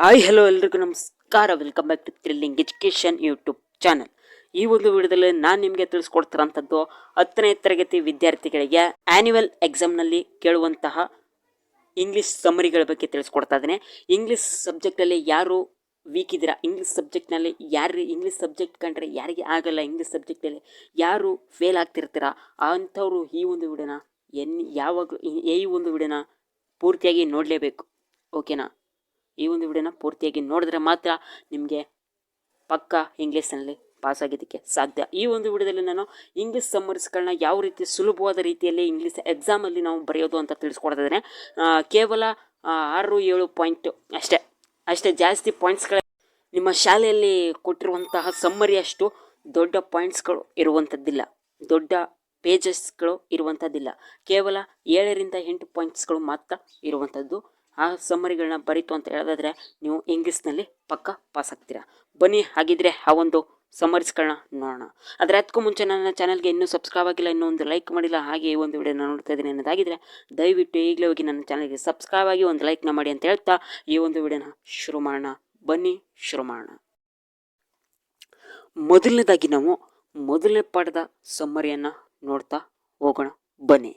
Hi hello ಎಲ್ರಿಗೂ ನಮಸ್ಕಾರ. Welcome back to thrilling education YouTube channel ಈ ಒಂದು ವಿಡಿಯೋದಲ್ಲಿ ನಾನು ನಿಮಗೆ ತಿಳಿಸ್ಕೊಡ್ತಿರೋಂಥದ್ದು ಹತ್ತನೇ ತರಗತಿ ವಿದ್ಯಾರ್ಥಿಗಳಿಗೆ ಆ್ಯನ್ಯುವಲ್ ಎಕ್ಸಾಮ್ನಲ್ಲಿ ಕೇಳುವಂತಹ ಇಂಗ್ಲೀಷ್ ಸಮರಿಗಳ ಬಗ್ಗೆ ತಿಳಿಸ್ಕೊಡ್ತಾ ಇದ್ದೇನೆ. ಇಂಗ್ಲೀಷ್ ಸಬ್ಜೆಕ್ಟಲ್ಲಿ ಯಾರು ವೀಕ್ ಇದ್ದೀರಾ? ಇಂಗ್ಲೀಷ್ ಸಬ್ಜೆಕ್ಟ್ನಲ್ಲಿ ಯಾರು ಇಂಗ್ಲೀಷ್ ಸಬ್ಜೆಕ್ಟ್ ಕಂಡ್ರೆ ಯಾರಿಗೆ ಆಗಲ್ಲ? ಇಂಗ್ಲೀಷ್ ಸಬ್ಜೆಕ್ಟಲ್ಲಿ ಯಾರು ಫೇಲ್ ಆಗ್ತಿರ್ತೀರ? ಅಂಥವ್ರು ಈ ಒಂದು ವಿಡಿಯೋನ ಎನ್, ಯಾವಾಗಲೂ ಈ- ಒಂದು ವಿಡಿಯೋನ ಪೂರ್ತಿಯಾಗಿ ನೋಡಲೇಬೇಕು. ಓಕೆನಾ ಈ ಒಂದು ವಿಡಿಯೋನ ಪೂರ್ತಿಯಾಗಿ ನೋಡಿದ್ರೆ ಮಾತ್ರ ನಿಮಗೆ ಪಕ್ಕ ಇಂಗ್ಲೀಷ್ನಲ್ಲಿ ಪಾಸ್ ಆಗಿದ್ದಕ್ಕೆ ಸಾಧ್ಯ. ಈ ಒಂದು ವಿಡಿಯೋದಲ್ಲಿ ನಾನು ಇಂಗ್ಲೀಷ್ ಸಮ್ಮರ್ಸ್ಗಳನ್ನ ಯಾವ ರೀತಿ ಸುಲಭವಾದ ರೀತಿಯಲ್ಲಿ ಇಂಗ್ಲೀಷ್ ಎಕ್ಸಾಮಲ್ಲಿ ನಾವು ಬರೆಯೋದು ಅಂತ ತಿಳಿಸ್ಕೊಡ್ತಾ ಇದ್ದೇನೆ ಕೇವಲ ಆರು ಏಳು ಪಾಯಿಂಟ್ ಅಷ್ಟೇ. ಅಷ್ಟೇ ಜಾಸ್ತಿ ಪಾಯಿಂಟ್ಸ್ಗಳ ನಿಮ್ಮ ಶಾಲೆಯಲ್ಲಿ ಕೊಟ್ಟಿರುವಂತಹ ಸಮ್ಮರಿಯಷ್ಟು ದೊಡ್ಡ ಪಾಯಿಂಟ್ಸ್ಗಳು ಇರುವಂಥದ್ದಿಲ್ಲ ದೊಡ್ಡ ಪೇಜಸ್ಗಳು ಇರುವಂಥದ್ದಿಲ್ಲ ಕೇವಲ ಏಳರಿಂದ ಎಂಟು ಪಾಯಿಂಟ್ಸ್ಗಳು ಮಾತ್ರ ಇರುವಂಥದ್ದು ಆ ಸಮ್ಮರಿಗಳನ್ನ ಬರೀತು ಅಂತ ಹೇಳೋದಾದರೆ ನೀವು ಇಂಗ್ಲೀಷ್ನಲ್ಲಿ ಪಕ್ಕ ಪಾಸ್ ಆಗ್ತೀರಾ. ಬನ್ನಿ, ಹಾಗಿದ್ರೆ ಆ ಒಂದು ಸಮ್ಮರಿಸ್ಗಳನ್ನ ನೋಡೋಣ. ಆದರೆ ಅದಕ್ಕೂ ಮುಂಚೆ ನನ್ನ ಚಾನಲ್ಗೆ ಇನ್ನೂ ಸಬ್ಸ್ಕ್ರೈಬ್ ಆಗಿಲ್ಲ, ಇನ್ನೂ ಒಂದು ಲೈಕ್ ಮಾಡಿಲ್ಲ, ಹಾಗೆ ಈ ಒಂದು ವಿಡಿಯೋನ ನೋಡ್ತಾ ಇದ್ದೀನಿ ಅನ್ನೋದಾಗಿದ್ರೆ ದಯವಿಟ್ಟು ಈಗಲೇ ಹೋಗಿ ನನ್ನ ಚಾನಲ್ಗೆ ಸಬ್ಸ್ಕ್ರೈಬ್ ಆಗಿ ಒಂದು ಲೈಕ್ನ ಮಾಡಿ ಅಂತ ಹೇಳ್ತಾ ಈ ಒಂದು ವಿಡಿಯೋನ ಶುರು ಮಾಡೋಣ. ಬನ್ನಿ, ಶುರು ಮಾಡೋಣ. ಮೊದಲನೇದಾಗಿ ನಾವು ಮೊದಲನೇ ಪಾಠದ ಸಮ್ಮರಿಯನ್ನು ನೋಡ್ತಾ ಹೋಗೋಣ. ಬನ್ನಿ.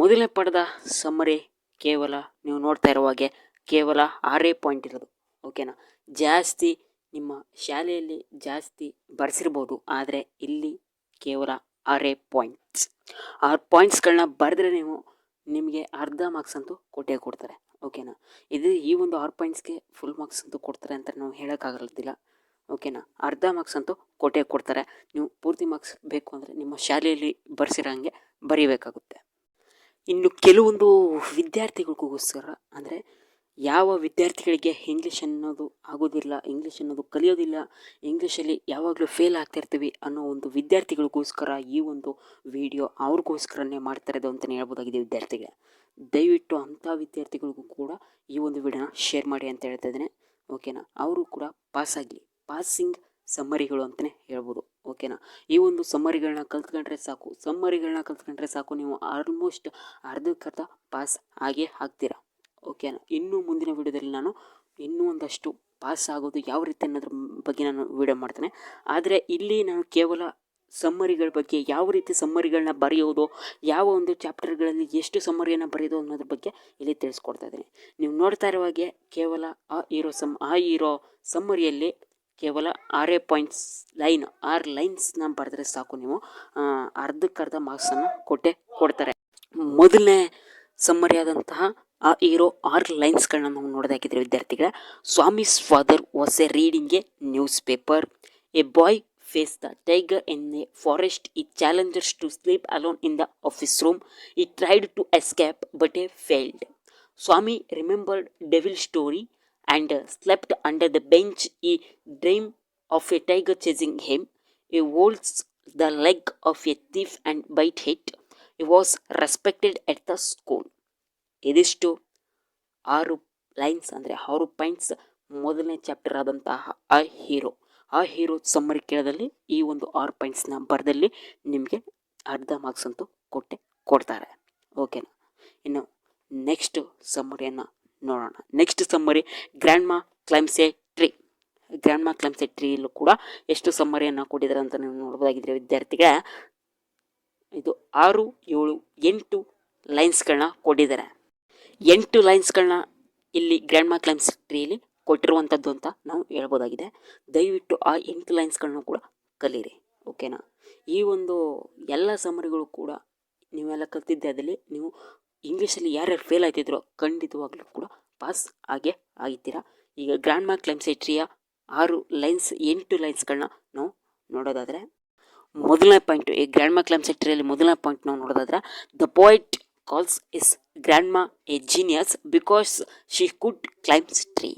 ಮೊದಲನೇ ಪಾಠದ ಸಮ್ಮರಿ ಕೇವಲ ನೀವು ನೋಡ್ತಾ ಇರೋ ಹಾಗೆ ಕೇವಲ ಆರೇ ಪಾಯಿಂಟ್ ಇರೋದು ಓಕೆನಾ ಜಾಸ್ತಿ ನಿಮ್ಮ ಶಾಲೆಯಲ್ಲಿ ಜಾಸ್ತಿ ಬರೆಸಿರ್ಬೋದು, ಆದರೆ ಇಲ್ಲಿ ಕೇವಲ ಆರೇ ಪಾಯಿಂಟ್ಸ್ ಆರು ಪಾಯಿಂಟ್ಸ್ಗಳನ್ನ ಬರೆದ್ರೆ ನೀವು ನಿಮಗೆ ಅರ್ಧ ಮಾರ್ಕ್ಸ್ ಅಂತೂ ಕೊಟ್ಟೇ ಕೊಡ್ತಾರೆ ಓಕೆನಾ ಇದು ಈ ಒಂದು ಆರು ಪಾಯಿಂಟ್ಸ್ಗೆ ಫುಲ್ ಮಾರ್ಕ್ಸ್ ಅಂತೂ ಕೊಡ್ತಾರೆ ಅಂತ ನಾವು ಹೇಳೋಕ್ಕಾಗಲ್ಲ ಓಕೆನಾ ಅರ್ಧ ಮಾರ್ಕ್ಸ್ ಅಂತೂ ಕೊಟ್ಟೇ ಕೊಡ್ತಾರೆ. ನೀವು ಪೂರ್ತಿ ಮಾರ್ಕ್ಸ್ ಬೇಕು ಅಂದರೆ ನಿಮ್ಮ ಶಾಲೆಯಲ್ಲಿ ಬರ್ಸಿರೋಂಗೆ ಬರೀಬೇಕಾಗುತ್ತೆ. ಇನ್ನು ಕೆಲವೊಂದು ವಿದ್ಯಾರ್ಥಿಗಳಿಗೋಸ್ಕರ, ಅಂದರೆ ಯಾವ ವಿದ್ಯಾರ್ಥಿಗಳಿಗೆ ಇಂಗ್ಲೀಷ್ ಅನ್ನೋದು ಆಗೋದಿಲ್ಲ ಇಂಗ್ಲೀಷ್ ಅನ್ನೋದು ಕಲಿಯೋದಿಲ್ಲ ಇಂಗ್ಲೀಷಲ್ಲಿ ಯಾವಾಗಲೂ ಫೇಲ್ ಆಗ್ತಿರ್ತೀವಿ ಅನ್ನೋ ಒಂದು ವಿದ್ಯಾರ್ಥಿಗಳಿಗೋಸ್ಕರ ಈ ಒಂದು ವಿಡಿಯೋ ಅವ್ರಿಗೋಸ್ಕರನೇ ಮಾಡ್ತಾ ಇರೋದು ಅಂತಲೇ ಹೇಳ್ಬೋದಾಗಿದೆ ವಿದ್ಯಾರ್ಥಿಗಳೇ. ದಯವಿಟ್ಟು ಅಂಥ ವಿದ್ಯಾರ್ಥಿಗಳಿಗೂ ಕೂಡ ಈ ಒಂದು ವಿಡಿಯೋನ ಶೇರ್ ಮಾಡಿ ಅಂತ ಹೇಳ್ತಾ ಇದ್ದೇನೆ. ಓಕೆನಾ ಅವರು ಕೂಡ ಪಾಸಾಗಲಿ ಪಾಸಿಂಗ್ ಸಮ್ಮರಿಗಳು ಅಂತಲೇ ಹೇಳ್ಬೋದು. ಓಕೆನಾ? ಈ ಒಂದು ಸಮ್ಮರಿಗಳನ್ನ ಕಲ್ತ್ಕೊಂಡ್ರೆ ಸಾಕು. ಸಮ್ಮರಿಗಳನ್ನ ಕಲ್ತ್ಕೊಂಡ್ರೆ ಸಾಕು. ನೀವು ಆಲ್ಮೋಸ್ಟ್ ಅರ್ಧಕ್ಕರ್ಧ ಪಾಸ್ ಆಗೇ ಆಗ್ತೀರಾ? ಓಕೆನಾ? ಇನ್ನೂ ಮುಂದಿನ ವಿಡಿಯೋದಲ್ಲಿ ನಾನು ಇನ್ನೂ ಒಂದಷ್ಟು ಪಾಸ್ ಆಗೋದು ಯಾವ ರೀತಿ ಅನ್ನೋದ್ರ ಬಗ್ಗೆ ನಾನು ವಿಡಿಯೋ ಮಾಡ್ತೇನೆ. ಆದರೆ ಇಲ್ಲಿ ನಾನು ಕೇವಲ ಸಮ್ಮರಿಗಳ ಬಗ್ಗೆ ಯಾವ ರೀತಿ ಸಮ್ಮರಿಗಳನ್ನ ಬರೆಯೋದು, ಯಾವ ಒಂದು ಚಾಪ್ಟರ್ಗಳಲ್ಲಿ ಎಷ್ಟು ಸಮ್ಮರಿಯನ್ನು ಬರೆಯೋದು ಅನ್ನೋದ್ರ ಬಗ್ಗೆ ಇಲ್ಲಿ ತಿಳಿಸ್ಕೊಡ್ತಾ ಇದ್ದೀನಿ. ನೀವು ನೋಡ್ತಾ ಇರೋ ಕೇವಲ ಆ ಇರೋ ಸಮ್, ಆ ಇರೋ ಸಮ್ಮರಿಯಲ್ಲಿ ಕೇವಲ ಆರೇ ಪಾಯಿಂಟ್ಸ್ ಲೈನ್ ಆರು ಲೈನ್ಸ್ನ ಬರೆದ್ರೆ ಸಾಕು ನೀವು. ಅರ್ಧಕ್ಕರ್ಧ ಮಾರ್ಕ್ಸನ್ನು ಕೊಟ್ಟೆ ಕೊಡ್ತಾರೆ. ಮೊದಲನೇ ಸಮ್ಮರಿ ಆದಂತಹ ಆ ಇರೋ ಆರು ಲೈನ್ಸ್ಗಳನ್ನ ನಾವು ನೋಡೋದಾಗಿದ್ರೆ ವಿದ್ಯಾರ್ಥಿಗಳ Swami's father was a reading a newspaper a boy faces the tiger in a forest he challengers to sleep alone in the office room he tried to escape but he failed Swami remembered devil story and uh, slept under the bench. He dreamed of a tiger chasing him. He holds the leg of a thief and bite it. He was respected at the school. ಇದಿಷ್ಟು ಆರು lines ಅಂದರೆ ಆರು points ಮೊದಲನೇ chapter ಆದಂತಹ ಆ hero ಆ hero summary ಕೇಳದಲ್ಲಿ ಈ ಒಂದು ಆರು ಪಾಯಿಂಟ್ಸ್ನ ಬರದಲ್ಲಿ ನಿಮಗೆ ಅರ್ಧ ಮಾರ್ಕ್ಸ್ ಅಂತೂ ಕೊಟ್ಟೆ ಕೊಡ್ತಾರೆ ಓಕೆನಾ ಇನ್ನು ನೆಕ್ಸ್ಟ್ ಸಮ್ಮರಿಯನ್ನು ನೋಡೋಣ. ನೆಕ್ಸ್ಟ್ ಸಮ್ಮರಿ ಗ್ರ್ಯಾಂಡ್ ಮಾ ಕ್ಲೈಮ್ಸೆ ಟ್ರೀ ಗ್ರ್ಯಾಂಡ್ ಮಾ ಕ್ಲೈಮ್ಸೆ ಟ್ರೀಲೂ ಕೂಡ ಎಷ್ಟು ಸಮ್ಮರಿಯನ್ನು ಕೊಟ್ಟಿದ್ದಾರೆ ಅಂತ ನೀವು ನೋಡ್ಬೋದಾಗಿದ್ದರೆ ವಿದ್ಯಾರ್ಥಿಗಳ, ಇದು ಆರು, ಏಳು, ಎಂಟು ಲೈನ್ಸ್ಗಳನ್ನ ಕೊಟ್ಟಿದ್ದಾರೆ. ಎಂಟು ಲೈನ್ಸ್ಗಳನ್ನ ಇಲ್ಲಿ ಗ್ರ್ಯಾಂಡ್ ಮಾ ಕ್ಲೈಮ್ಸ್ ಟ್ರೀಲಿ ಕೊಟ್ಟಿರುವಂಥದ್ದು ಅಂತ ನಾವು ಹೇಳ್ಬೋದಾಗಿದೆ. ದಯವಿಟ್ಟು ಆ ಎಂಟು ಲೈನ್ಸ್ಗಳನ್ನ ಕೂಡ ಕಲೀರಿ ಓಕೆನಾ ಈ ಒಂದು ಎಲ್ಲ ಸಮ್ಮರಿಗಳು ಕೂಡ ನೀವೆಲ್ಲ ಕಲ್ತಿದ್ದೆ ಅದರಲ್ಲಿ ನೀವು ಇಂಗ್ಲೀಷಲ್ಲಿ ಯಾರ್ಯಾರು ಫೇಲ್ ಆಯ್ತಿದ್ರೋ ಖಂಡಿತವಾಗ್ಲೂ ಕೂಡ ಪಾಸ್ ಆಗೇ ಆಗಿದ್ದೀರಾ. ಈಗ ಗ್ರ್ಯಾಂಡ್ ಮಾರ್ಕ್ ಕ್ಲೈಮ್ಸ್ ಟ್ರೀಯ ಆರು ಲೈನ್ಸ್ ಎಂಟು ಲೈನ್ಸ್ಗಳನ್ನ ನಾವು ನೋಡೋದಾದರೆ, ಮೊದಲನೇ ಪಾಯಿಂಟು ಈ ಗ್ರ್ಯಾಂಡ್ ಮಾ ಕ್ಲೈಮ್ ಸೆಕ್ಟರಿಯಲ್ಲಿ ಮೊದಲನೇ ಪಾಯಿಂಟ್ ನಾವು ನೋಡೋದಾದ್ರೆ the point calls is grandma a genius because she could climbs tree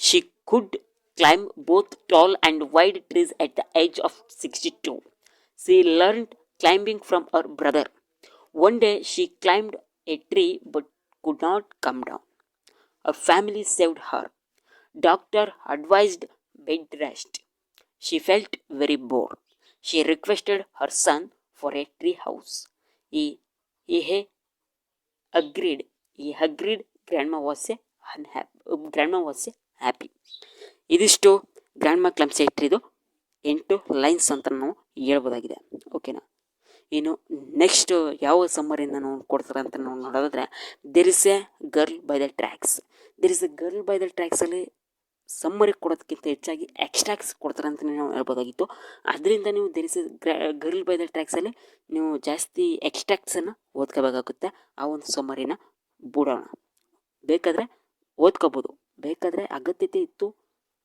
she could climb both tall and wide trees at the age of sixty two she learned climbing from our brother one day she climbed a tree but could not come down. A family saved her. Doctor advised bed rest. She felt very bored. She requested her son for a tree house. He, he agreed. He agreed grandma was a grandma was a happy ಇದಿಷ್ಟು grandma climbs ಇದು ಎಂಟು lines ಅಂತ ನಾವು ಹೇಳ್ಬೋದಾಗಿದೆ ಓಕೆನಾ ಇನ್ನು next ಯಾವ ಸಮ್ಮರಿಂದ ನಾವು ಕೊಡ್ತಾರೆ ಅಂತ ನಾವು ನೋಡೋದಾದ್ರೆ there is a girl by the tracks there is a girl by the ಟ್ರ್ಯಾಕ್ಸಲ್ಲಿ summary ಕೊಡೋದಕ್ಕಿಂತ ಹೆಚ್ಚಾಗಿ ಎಕ್ಸ್ಟ್ರಾಕ್ಸ್ ಕೊಡ್ತಾರೆ ಅಂತಲೇ ನಾವು ಹೇಳ್ಬೋದಾಗಿತ್ತು. ಅದರಿಂದ ನೀವು there is a girl by the ಟ್ರ್ಯಾಕ್ಸಲ್ಲಿ ನೀವು ಜಾಸ್ತಿ ಎಕ್ಸ್ಟ್ರಾಕ್ಸನ್ನು ಓದ್ಕೋಬೇಕಾಗುತ್ತೆ ಆ ಒಂದು ಸಮ್ಮರಿನ ಬಿಡೋಣ. ಬೇಕಾದರೆ ಓದ್ಕೋಬೋದು. ಬೇಕಾದರೆ ಅಗತ್ಯತೆ ಇತ್ತು,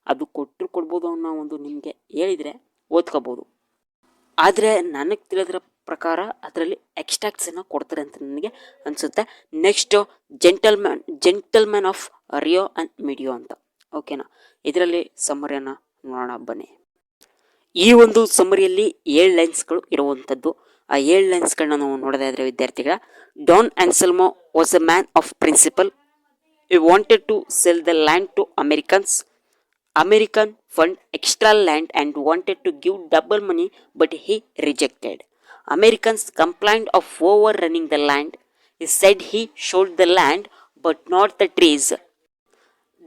ಅದು ಕೊಟ್ಟರು ಕೊಡ್ಬೋದು ಅನ್ನೋ ಒಂದು ನಿಮಗೆ ಹೇಳಿದರೆ ಓದ್ಕೋಬೋದು. ಆದರೆ ನನಗೆ ತಿಳಿದಿರೋ ಪ್ರಕಾರ ಅದರಲ್ಲಿ ಎಕ್ಸ್ಟ್ರಾಕ್ಟ್ಸನ್ನು ಕೊಡ್ತಾರೆ ಅಂತ ನನಗೆ ಅನಿಸುತ್ತೆ. Next gentleman gentleman of Rio and Medio ಅಂತ. ಓಕೆನಾ ಇದರಲ್ಲಿ ಸಮ್ಮರಿಯನ್ನು ನೋಡೋಣ, ಬನ್ನಿ. ಈ ಒಂದು ಸಮ್ಮರಿಯಲ್ಲಿ ಏಳು ಲೈನ್ಸ್ಗಳು ಇರುವಂಥದ್ದು ಆ ಏಳು ಲೈನ್ಸ್ಗಳನ್ನ ನಾವು ನೋಡೋದೇ ಇದ್ರೆ ವಿದ್ಯಾರ್ಥಿಗಳ Don Anselmo was a man of principle you wanted to sell the land to Americans American fund extra land and wanted to give double money but he rejected. Americans complained of overrunning the land. He said he showed the land, but not the trees.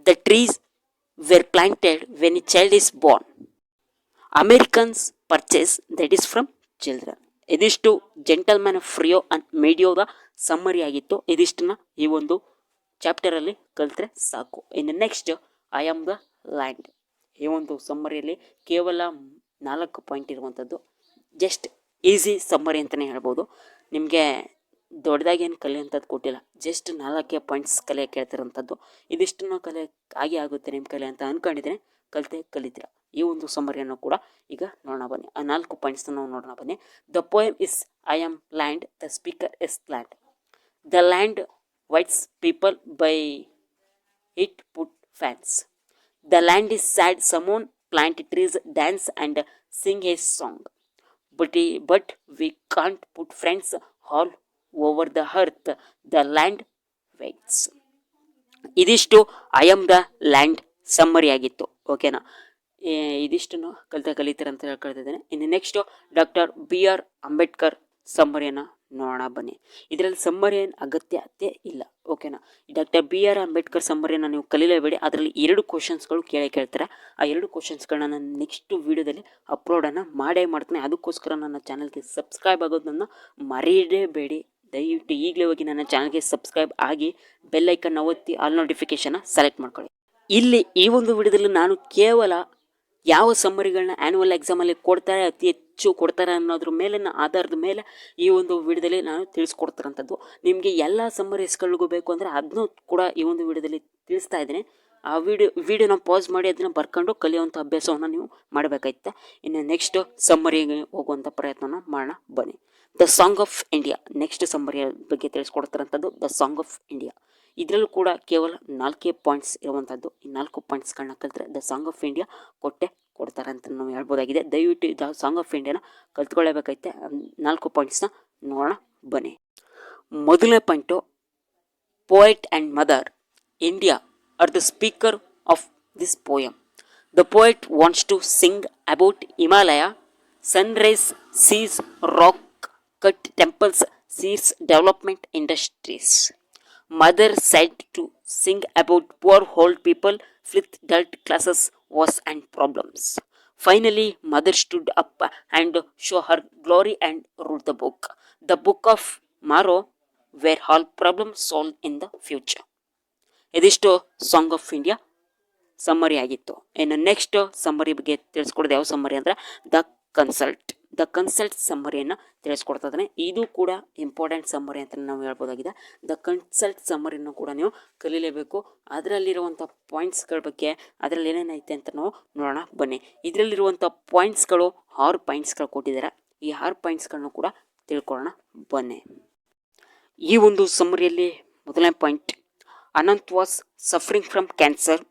The trees were planted when a child is born. Americans purchase that is from children ಇದಿಷ್ಟು gentleman of Rio and ಮೇಡಿಯೋದ summary ಆಗಿತ್ತು ಇದಿಷ್ಟನ್ನ ಈ ಒಂದು ಚಾಪ್ಟರಲ್ಲಿ ಕಲಿತ್ರೆ ಸಾಕು ಇನ್ನು next I am the land ಈ ಒಂದು ಸಮ್ಮರಿಯಲ್ಲಿ ಕೇವಲ ನಾಲ್ಕು ಪಾಯಿಂಟ್ ಇರುವಂಥದ್ದು ಜಸ್ಟ್ ಈಸಿ ಸಮ್ಮರಿ ಅಂತಲೇ ಹೇಳ್ಬೋದು. ನಿಮಗೆ ದೊಡ್ಡದಾಗಿ ಏನು ಕಲಿಯುವಂಥದ್ದು ಕೊಟ್ಟಿಲ್ಲ. ಜಸ್ಟ್ ನಾಲ್ಕೇ ಪಾಯಿಂಟ್ಸ್ ಕಲಿಯೋಕೆ ಹೇಳ್ತಿರೋಂಥದ್ದು ಇದಿಷ್ಟನ್ನು ಕಲೆ ಆಗಿ ಆಗುತ್ತೆ ನಿಮ್ಮ ಕಲೆ ಅಂತ ಅಂದ್ಕೊಂಡಿದ್ದೀನಿ ಕಲಿತೆ ಕಲಿತೀರ? ಈ ಒಂದು ಸಮ್ಮರಿಯನ್ನು ಕೂಡ ಈಗ ನೋಡೋಣ ಬನ್ನಿ. ಆ ನಾಲ್ಕು ಪಾಯಿಂಟ್ಸ್ನ ನಾವು ನೋಡೋಣ ಬನ್ನಿ. The poem is I am land the speaker is land the land waits people by it put fences the land is sad someone plant trees dance and sing a song. But, but we can't put friends all over the earth the land waits. ಇದಿಷ್ಟು I am the land summary ಆಗಿತ್ತು. ಓಕೆನಾ ಇದಿಷ್ಟನ್ನು ಕಲಿತ ಕಲಿತಾರೆ ಅಂತ ಹೇಳ್ಕೊಳ್ತಿದ್ದೇನೆ ಇನ್ನು next doctor B R Ambedkar ಸಮ್ಮರಿಯನ್ನು ನೋಡೋಣ, ಬನ್ನಿ. ಇದರಲ್ಲಿ ಸಮ್ಮರಿ ಏನು ಅಗತ್ಯತೆ ಇಲ್ಲ. ಓಕೆನಾ ಡಾಕ್ಟರ್ ಬಿ ಆರ್ ಅಂಬೇಡ್ಕರ್ ಸಮ್ಮರಿಯನ್ನು ನೀವು ಕಲೀಲೇಬೇಡಿ. ಅದರಲ್ಲಿ ಎರಡು ಕ್ವಶನ್ಸ್ಗಳು ಕೇಳೇ ಕೇಳ್ತಾರೆ. ಆ ಎರಡು ಕ್ವಶನ್ಸ್ಗಳನ್ನ ನಾನು ನೆಕ್ಸ್ಟ್ ವೀಡಿಯೋದಲ್ಲಿ ಅಪ್ಲೋಡನ್ನು ಮಾಡೇ ಮಾಡ್ತೀನಿ. ಅದಕ್ಕೋಸ್ಕರ ನನ್ನ ಚಾನಲ್ಗೆ ಸಬ್ಸ್ಕ್ರೈಬ್ ಆಗೋದನ್ನು ಮರೆಯಲೇಬೇಡಿ ದಯವಿಟ್ಟು ಈಗಲೇ ಹೋಗಿ ನನ್ನ ಚಾನಲ್ಗೆ ಸಬ್ಸ್ಕ್ರೈಬ್ ಆಗಿ ಬೆಲ್ಲೈಕನ್ನು ಒತ್ತಿ ಆಲ್ ನೋಟಿಫಿಕೇಷನ್ನ ಸೆಲೆಕ್ಟ್ ಮಾಡ್ಕೊಳ್ಳಿ. ಇಲ್ಲಿ ಈ ಒಂದು ವಿಡಿಯೋದಲ್ಲಿ ನಾನು ಕೇವಲ ಯಾವ ಸಮ್ಮರಿಗಳನ್ನ ಆ್ಯನ್ಯುವಲ್ ಎಕ್ಸಾಮಲ್ಲಿ ಕೊಡ್ತಾರೆ ಅತಿ ಹೆಚ್ಚು ಕೊಡ್ತಾರೆ ಅನ್ನೋದ್ರ ಮೇಲಿನ ಆಧಾರದ ಮೇಲೆ ಈ ಒಂದು ವಿಡಿಯೋದಲ್ಲಿ ನಾನು ತಿಳಿಸ್ಕೊಡ್ತಿರೋಂಥದ್ದು. ನಿಮಗೆ ಎಲ್ಲ ಸಮ್ಮರೀಸ್ಗಳಿಗೂ ಬೇಕು ಅಂದರೆ ಅದನ್ನೂ ಕೂಡ ಈ ಒಂದು ವಿಡಿಯೋದಲ್ಲಿ ತಿಳಿಸ್ತಾ ಇದ್ದೀನಿ. ಆ ವಿಡಿಯೋ, ವಿಡಿಯೋನ ಪಾಸ್ ಮಾಡಿ ಅದನ್ನು ಬರ್ಕೊಂಡು ಕಲಿಯುವಂಥ ಅಭ್ಯಾಸವನ್ನು ನೀವು ಮಾಡಬೇಕೈತೆ ಇನ್ನು ನೆಕ್ಸ್ಟ್ ಸಮ್ಮರಿಗೆ ಹೋಗುವಂಥ ಪ್ರಯತ್ನನ ಮಾಡೋಣ, ಬನ್ನಿ. The song of India next ಸಮ್ಮರಿಯ ಬಗ್ಗೆ ತಿಳಿಸ್ಕೊಡ್ತಾರಂಥದ್ದು ದ ಸಾಂಗ್ ಆಫ್ ಇಂಡಿಯಾ ಇದರಲ್ಲೂ ಕೂಡ ಕೇವಲ ನಾಲ್ಕೇ ಪಾಯಿಂಟ್ಸ್ ಇರುವಂಥದ್ದು. ಈ ನಾಲ್ಕು ಪಾಯಿಂಟ್ಸ್ಗಳನ್ನ ಕಲಿತ್ರೆ ದ ಸಾಂಗ್ ಆಫ್ ಇಂಡಿಯಾ ಕೊಟ್ಟೆ ಕೊಡ್ತಾರೆ ಅಂತ ನಾವು ಹೇಳ್ಬೋದಾಗಿದೆ. ದಯವಿಟ್ಟು ಇದು ಸಾಂಗ್ ಆಫ್ ಇಂಡಿಯಾನ ಕಲ್ತ್ಕೊಳ್ಳೇಬೇಕೈತೆ ನಾಲ್ಕು ಪಾಯಿಂಟ್ಸ್ನ ನೋಡೋಣ ಬನ್ನಿ. ಮೊದಲನೇ point poet and mother India are the speaker of this poem the poet wants to sing about Himalaya sunrise seas rock cut temples seas development industries mother set to sing about poor old people filth dirt classes, wars and problems. Finally, mother stood up and show her glory and wrote the book. The book of Maro, where all problems solved in the future. ಇದಿಷ್ಟು song of India summary ಆಗಿತ್ತು ಇನ್ನು next summary ಬಗ್ಗೆ ತಿಳಿಸ್ಕೊಡೋದು ಯಾವ summary ಅಂದರೆ the concert the concert ಸಮ್ಮರಿಯನ್ನು ತಿಳಿಸ್ಕೊಡ್ತಾ ಇದು ಕೂಡ ಇಂಪಾರ್ಟೆಂಟ್ ಸಮ್ಮರಿ ಅಂತ ನಾವು ಹೇಳ್ಬೋದಾಗಿದೆ. ದ ಕನ್ಸಲ್ಟ್ ಸಮ್ಮರಿಯನ್ನು ಕೂಡ ನೀವು ಕಲೀಲೇಬೇಕು. ಅದರಲ್ಲಿರುವಂಥ ಪಾಯಿಂಟ್ಸ್ಗಳ ಬಗ್ಗೆ ಅದರಲ್ಲಿ ಏನೇನೈತೆ ಅಂತ ನಾವು ನೋಡೋಣ. ಬನ್ನಿ. ಇದರಲ್ಲಿರುವಂಥ ಪಾಯಿಂಟ್ಸ್ಗಳು ಆರು ಪಾಯಿಂಟ್ಸ್ಗಳು ಕೊಟ್ಟಿದ್ದಾರೆ. ಈ ಆರು ಪಾಯಿಂಟ್ಸ್ಗಳನ್ನು ಕೂಡ ತಿಳ್ಕೊಳ್ಳೋಣ. ಬನ್ನಿ. ಈ ಒಂದು ಸಮ್ಮರಿಯಲ್ಲಿ ಮೊದಲನೇ point, Anant was suffering from cancer.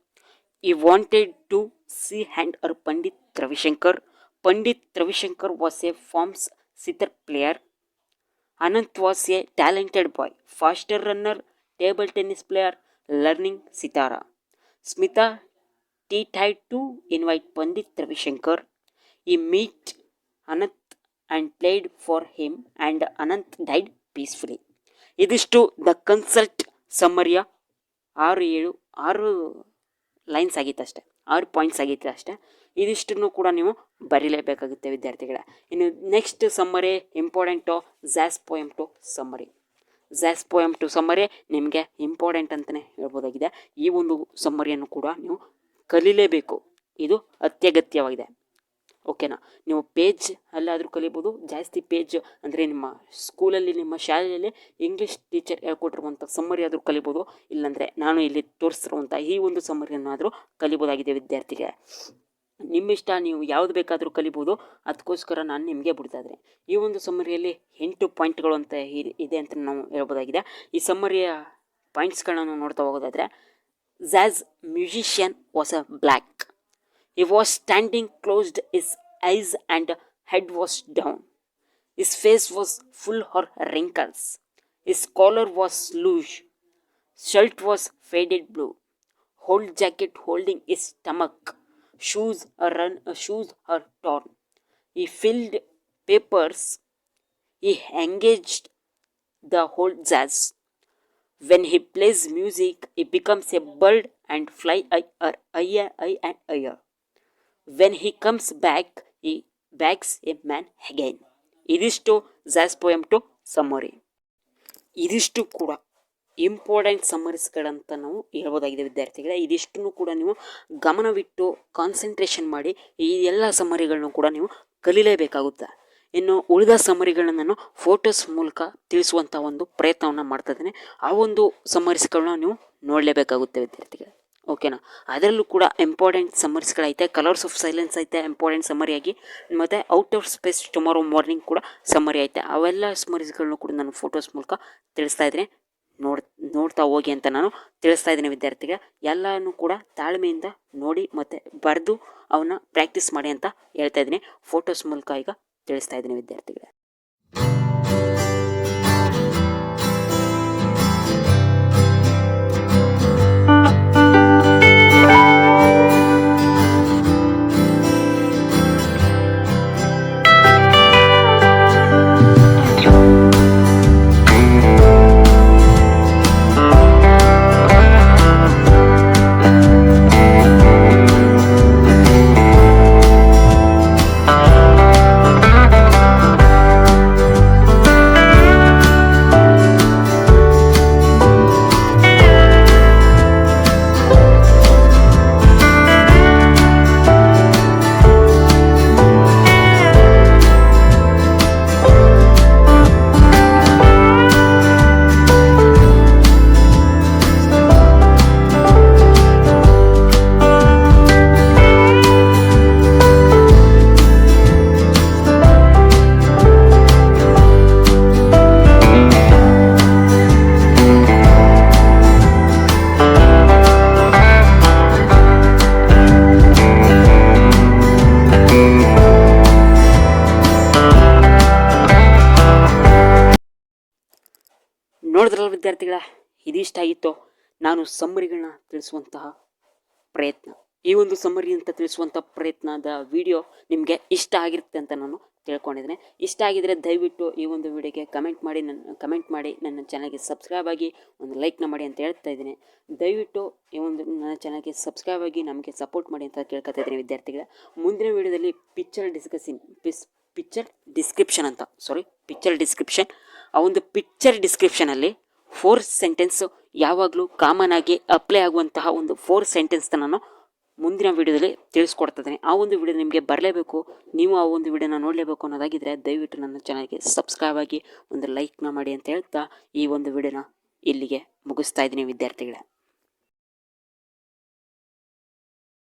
He wanted to see and hear Pandit Ravishankar. Pandit Ravishankar was a famous sitar player. Anant was a talented boy, faster runner, table tennis player, learning sitar. Smita, T tie to invite Pandit Ravishankar. He meet Anant and played for him and Anant died peacefully. ಇದಿಷ್ಟು the consult summary ಆರು ಏಳು, ಆರು lines ಆಗಿತ್ತು ಅಷ್ಟೇ ಆರು points ಆಗಿತ್ತು ಅಷ್ಟೇ ಇದಿಷ್ಟನ್ನು ಕೂಡ ನೀವು ಬರೀಲೇಬೇಕಾಗುತ್ತೆ, ವಿದ್ಯಾರ್ಥಿಗಳ. ಇನ್ನು next summary important jazz poem two summary jazz poem two summary ನಿಮಗೆ ಇಂಪಾರ್ಟೆಂಟ್ ಅಂತಲೇ ಹೇಳ್ಬೋದಾಗಿದೆ. ಈ ಒಂದು ಸಮ್ಮರಿಯನ್ನು ಕೂಡ ನೀವು ಕಲೀಲೇಬೇಕು. ಇದು ಅತ್ಯಗತ್ಯವಾಗಿದೆ. ಓಕೆನಾ ನೀವು ಪೇಜ್ ಅಲ್ಲಾದರೂ ಕಲಿಬೋದು, ಜಾಸ್ತಿ ಪೇಜ್ ಅಂದರೆ ನಿಮ್ಮ ಸ್ಕೂಲಲ್ಲಿ ನಿಮ್ಮ ಶಾಲೆಯಲ್ಲಿ ಇಂಗ್ಲೀಷ್ ಟೀಚರ್ ಹೇಳ್ಕೊಟ್ಟಿರುವಂಥ ಸಮ್ಮರಿ ಆದರೂ ಕಲಿಬೋದು. ಇಲ್ಲಾಂದರೆ ನಾನು ಇಲ್ಲಿ ತೋರಿಸಿರುವಂಥ ಈ ಒಂದು ಸಮ್ಮರಿಯನ್ನಾದರೂ ಕಲಿಬೋದಾಗಿದೆ ವಿದ್ಯಾರ್ಥಿಗೆ ನಿಮ್ಮಿಷ್ಟ ನೀವು ಯಾವ್ದು ಬೇಕಾದರೂ ಕಲಿಬೋದು. ಅದಕ್ಕೋಸ್ಕರ ನಾನು ನಿಮಗೆ ಬಿಡ್ತಾ ಇದ್ದೀನಿ. ಈ ಒಂದು ಸಮ್ಮರಿಯಲ್ಲಿ ಎಂಟು ಪಾಯಿಂಟ್ಗಳು ಅಂತ ಇ- ಇದೆ ಅಂತ ನಾವು ಹೇಳ್ಬೋದಾಗಿದೆ. ಈ ಸಮ್ಮರಿಯ ಪಾಯಿಂಟ್ಸ್ಗಳನ್ನು ನೋಡ್ತಾ ಹೋಗೋದಾದರೆ jazz musician was a black He was standing closed his eyes and head was down his face was full of wrinkles his collar was loose shirt was faded blue old jacket holding his stomach. Shoes are run, uh, shoes are torn. He filled papers. He engaged the whole jazz. When he plays music, he becomes a bird and fly higher, higher, higher and higher. When he comes back ಈ Bacs A man again ಇದಿಷ್ಟು ಝ್ಯಾಸ್ poem two summary ಇದಿಷ್ಟು ಕೂಡ important ಸಮ್ಮರೀಸ್ಗಳಂತ ನಾವು ಹೇಳ್ಬೋದಾಗಿದೆ, ವಿದ್ಯಾರ್ಥಿಗಳೇ. ಇದಿಷ್ಟನ್ನು ಕೂಡ ನೀವು ಗಮನವಿಟ್ಟು ಕಾನ್ಸಂಟ್ರೇಷನ್ ಮಾಡಿ ಈ ಎಲ್ಲ ಸಮ್ಮರಿಗಳನ್ನು ಕೂಡ ನೀವು ಕಲೀಲೇಬೇಕಾಗುತ್ತೆ. ಇನ್ನು ಉಳಿದ ಸಮ್ಮರಿಗಳನ್ನ ನಾನು ಫೋಟೋಸ್ ಮೂಲಕ ತಿಳಿಸುವಂಥ ಒಂದು ಪ್ರಯತ್ನವನ್ನು ಮಾಡ್ತಾ ಆ ಒಂದು ಸಮ್ಮರಿಸ್ಗಳನ್ನ ನೀವು ನೋಡಲೇಬೇಕಾಗುತ್ತೆ, ವಿದ್ಯಾರ್ಥಿಗಳೇ. ಓಕೆನಾ? ಅದರಲ್ಲೂ ಕೂಡ ಇಂಪಾರ್ಟೆಂಟ್ ಸಮ್ಮರ್ಸ್ಗಳೈತೆ ಕಲರ್ಸ್ ಆಫ್ ಸೈಲೆನ್ಸ್ ಐತೆ ಇಂಪಾರ್ಟೆಂಟ್ ಸಮ್ಮರಿಯಾಗಿ ಮತ್ತು out of space tomorrow morning ಕೂಡ ಸಮ್ಮರಿ ಐತೆ. ಅವೆಲ್ಲ ಸಮ್ಮರಿಸ್ಗಳನ್ನು ಕೂಡ ನಾನು ಫೋಟೋಸ್ ಮೂಲಕ ತಿಳಿಸ್ತಾ ಇದ್ದೀನಿ. ನೋಡ್, ನೋಡ್ತಾ ಹೋಗಿ ಅಂತ ನಾನು ತಿಳಿಸ್ತಾ ಇದ್ದೀನಿ ವಿದ್ಯಾರ್ಥಿಗೆ. ಎಲ್ಲನೂ ಕೂಡ ತಾಳ್ಮೆಯಿಂದ ನೋಡಿ ಮತ್ತು ಬರೆದು ಅವನ್ನ ಪ್ರಾಕ್ಟೀಸ್ ಮಾಡಿ ಅಂತ ಹೇಳ್ತಾ ಇದ್ದೀನಿ. ಫೋಟೋಸ್ ಮೂಲಕ ಈಗ ತಿಳಿಸ್ತಾ ಇದ್ದೀನಿ ವಿದ್ಯಾರ್ಥಿಗಳೇ. ನೋಡಿದ್ರಲ್ಲ ವಿದ್ಯಾರ್ಥಿಗಳ? ಇದಿಷ್ಟಾಗಿತ್ತು ನಾನು ಸಮ್ಮರಿಗಳನ್ನ ತಿಳಿಸುವಂತಹ ಪ್ರಯತ್ನ. ಈ ಒಂದು ಸಮ್ಮರಿ ಅಂತ ತಿಳಿಸುವಂಥ ಪ್ರಯತ್ನದ ವಿಡಿಯೋ ನಿಮಗೆ ಇಷ್ಟ ಆಗಿರುತ್ತೆ ಅಂತ ನಾನು ತಿಳ್ಕೊಂಡಿದ್ದೇನೆ. ಇಷ್ಟ ಆಗಿದರೆ ದಯವಿಟ್ಟು ಈ ಒಂದು ವಿಡಿಯೋಗೆ ಕಮೆಂಟ್ ಮಾಡಿ, ನನ್ನ ಕಮೆಂಟ್ ಮಾಡಿ, ನನ್ನ ಚಾನಲ್ಗೆ ಸಬ್ಸ್ಕ್ರೈಬ್ ಆಗಿ ಒಂದು ಲೈಕ್ನ ಮಾಡಿ ಅಂತ ಹೇಳ್ತಾ ಇದ್ದೀನಿ. ದಯವಿಟ್ಟು ಈ ಒಂದು ನನ್ನ ಚಾನಲ್ಗೆ ಸಬ್ಸ್ಕ್ರೈಬ್ ಆಗಿ ನಮಗೆ ಸಪೋರ್ಟ್ ಮಾಡಿ ಅಂತ ಕೇಳ್ಕೊತಾ ಇದ್ದೀನಿ ವಿದ್ಯಾರ್ಥಿಗಳ. ಮುಂದಿನ ವಿಡಿಯೋದಲ್ಲಿ ಪಿಕ್ಚರ್ ಡಿಸ್ಕಸಿನ್, ಪಿಸ್, ಪಿಕ್ಚರ್ ಡಿಸ್ಕ್ರಿಪ್ಷನ್ ಅಂತ, ಸಾರಿ, ಪಿಕ್ಚರ್ ಡಿಸ್ಕ್ರಿಪ್ಷನ್ ಆ ಒಂದು ಪಿಕ್ಚರ್ ಡಿಸ್ಕ್ರಿಪ್ಷನಲ್ಲಿ ಫೋರ್ ಸೆಂಟೆನ್ಸು ಯಾವಾಗಲೂ ಕಾಮನ್ ಆಗಿ ಅಪ್ಲೈ ಆಗುವಂತಹ ಒಂದು ಫೋರ್ ಸೆಂಟೆನ್ಸ್ ನಾನು ಮುಂದಿನ ವಿಡಿಯೋದಲ್ಲಿ ತಿಳಿಸ್ಕೊಡ್ತಿದ್ದೀನಿ. ಆ ಒಂದು ವಿಡಿಯೋ ನಿಮಗೆ ಬರಲೇಬೇಕು. ನೀವು ಆ ಒಂದು ವಿಡಿಯೋನ ನೋಡಲೇಬೇಕು ಅನ್ನೋದಾಗಿದ್ದರೆ ದಯವಿಟ್ಟು ನನ್ನ ಚಾನಲ್ಗೆ ಸಬ್ಸ್ಕ್ರೈಬ್ ಆಗಿ ಒಂದು ಲೈಕ್ನ ಮಾಡಿ ಅಂತ ಹೇಳ್ತಾ ಈ ಒಂದು ವಿಡಿಯೋನ ಇಲ್ಲಿಗೆ ಮುಗಿಸ್ತಾ ಇದ್ದೀನಿ ವಿದ್ಯಾರ್ಥಿಗಳೇ.